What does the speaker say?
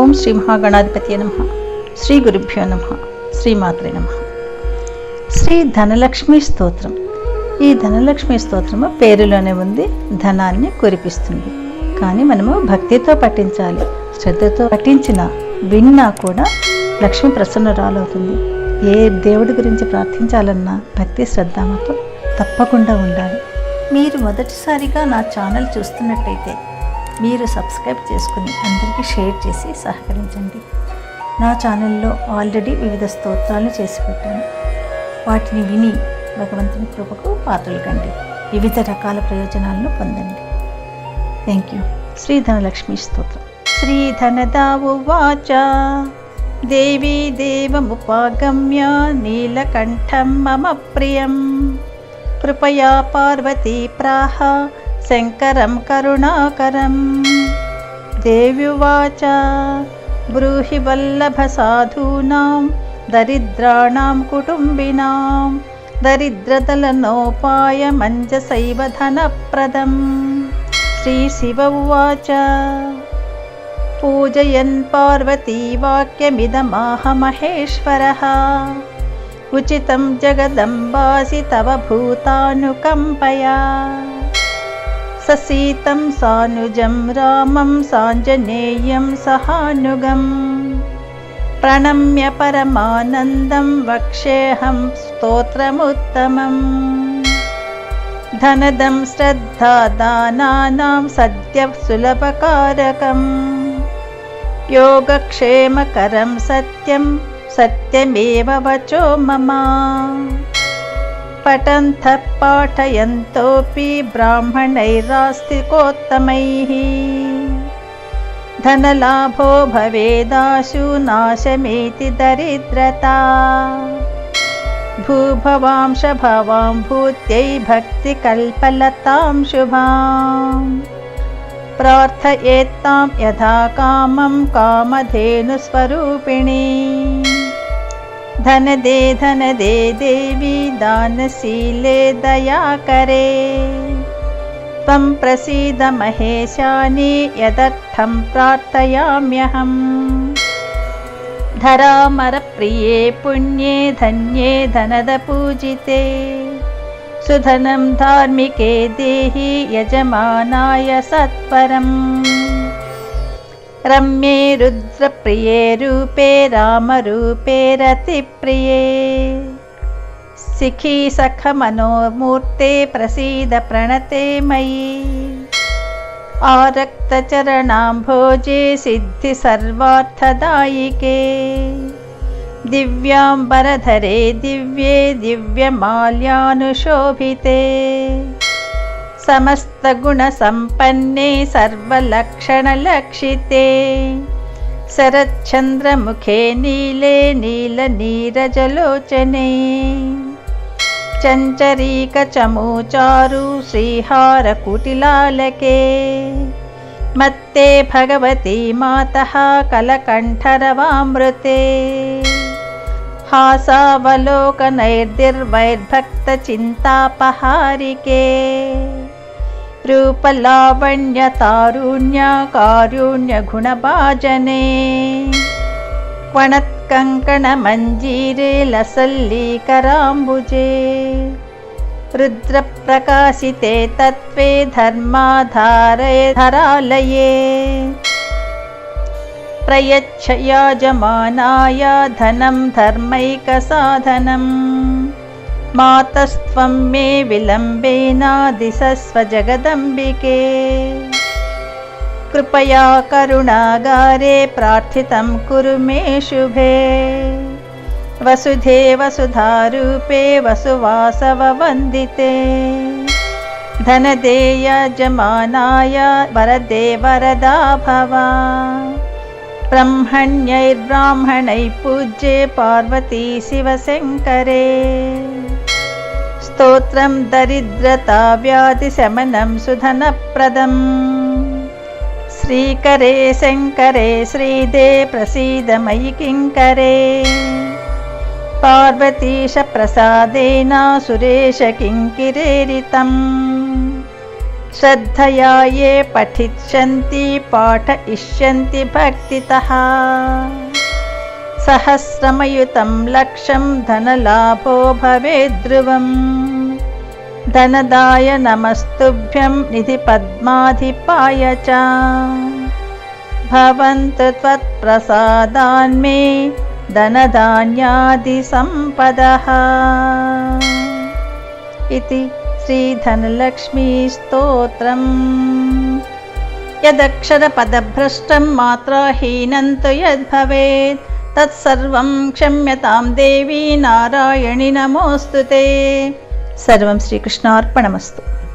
ఓం శ్రీ మహాగణాధిపతి నమ. శ్రీ గురుభ్యో నమ. శ్రీమాత్రే నమ. శ్రీ ధనలక్ష్మి స్తోత్రం. ఈ ధనలక్ష్మి స్తోత్రము పేరులోనే ఉంది ధనాన్ని కురిపిస్తుంది. కానీ మనము భక్తితో పఠించాలి శ్రద్ధతో పఠించిన విన్నా కూడా లక్ష్మి ప్రసన్నరాలవుతుంది. ఏ దేవుడి గురించి ప్రార్థించాలన్నా భక్తి శ్రద్ధ మాత్రం తప్పకుండా ఉండాలి. మీరు మొదటిసారిగా నా ఛానల్ చూస్తున్నట్టయితే మీరు సబ్స్క్రైబ్ చేసుకుని అందరికీ షేర్ చేసి సహకరించండి. నా ఛానల్లో ఆల్రెడీ వివిధ స్తోత్రాలు చేసి పెట్టాను. వాటిని విని భగవంతుని కృపకు పాత్రలు కండి. వివిధ రకాల ప్రయోజనాలను పొందండి. థ్యాంక్ యూ శ్రీధనలక్ష్మి స్తోత్రం. శ్రీధనదావువాచ దేవీ దేవముపాగమ్య నీలకంఠం మమ ప్రియం. కృపయా పార్వతీ ప్రాహ. శంకరం కరుణాకరం. దేవ్యువాచ బ్రూహి వల్లభ సాధూనాం దరిద్రాణాం కుటుంబినాం. దరిద్రతలనోపాయమంజసైవ ధనప్రదం. శ్రీశివ ఉవాచ పూజయన్ పార్వతీ వాక్యమిదమాహ మహేశ్వరः ఉచితం జగదంబాసి ससीतं सानुजं रामं साञ्जनेयं सहानुगम्। प्रणम्य परमानन्दं वक्ष्येऽहं स्तोत्रमुत्तमम्। धनदं श्रद्धादानानां सत्यसुलभकारकम् योगक्षेमकरं सत्यं सत्यमेव वचो ममा। पठन्तः पाठयन्तोऽपि ब्राह्मणैरास्तिकोत्तमैः। धनलाभो भवेदाशु नाशमेति दरिद्रता। भूभवांशभवां भूत्यै भक्तिकल्पलतां शुभाम्। प्रार्थयेत्तां यथा कामं कामधेनुस्वरूपिणी। धनदे धनदे देवी दानशीले दयाकरे त्वं प्रसीद महेशानि यदर्थं प्रार्थयाम्यहम्। धरामरप्रिये पुण्ये धन्ये धनदपूजिते सुधनं धार्मिके देहि यजमानाय सत्वरम् रम्ये रुद्रप्रिये रूपे रामरूपे रतिप्रिये। सिखी सखमनोमूर्ते प्रसीद प्रणते मयि। आरक्तचरणाम्भोजे सिद्धि सर्वार्थदायिके। दिव्याम्बरधरे दिव्ये दिव्यमाल्यानुशोभिते समस्तगुणसम्पन्ने सर्वलक्षणलक्षिते शरच्चन्द्रमुखे नीले नीलनीरजलोचने चञ्चरीकचमूचारु श्रीहारकुटिलालके मत्ते भगवती मातः कलकण्ठरवामृते हासावलोकनैर्दिर्वैर्भक्तचिन्तापहारिके रूपलावण्यतारुण्यकारुण्यगुणभाजने। क्वणत्कङ्कणमञ्जीरे लसल्लीकराम्बुजे। रुद्रप्रकाशिते तत्त्वे धर्माधारे धरालये। प्रयच्छ याजमानाय धनं धर्मैकसाधनम् मातस्त्वं मे विलम्बेनादिशस्व जगदम्बिके कृपया करुणागारे प्रार्थितं कुरु मे शुभे वसुधे वसुधारूपे वसुवासववन्दिते धनदे यजमानाय वरदे वरदा भवा ब्रह्मण्यैर्ब्राह्मणैः पूज्ये पार्वती शिवशङ्करे స్తోత్రం దరిద్రతా వ్యాధిశమనం సుధనప్రదం శ్రీకరే శంకరే శ్రీదే ప్రసీద మయి కింకరే పార్వతీశ ప్రసాదేన సురేశ కింకిరేరితం श्रद्धया ये पठिष्यन्ति पाठयिष्यन्ति भक्तितः सहस्रमयुतं लक्षं धनलाभो भवेत् ध्रुवम्। धनदाय नमस्तुभ्यं निधिपद्माधिपाय च। भवन्तु त्वत्प्रसादान्मे धनधान्यादिसम्पदः। इति श्रीधनलक्ष्मीस्तोत्रम्। यदक्षरपदभ्रष्टं मात्राहीनं तु यद्भवेत् తత్సర్వం క్షమ్యతాం దేవీ నారాయణి నమోస్తు సర్వం శ్రీకృష్ణార్పణమస్తు.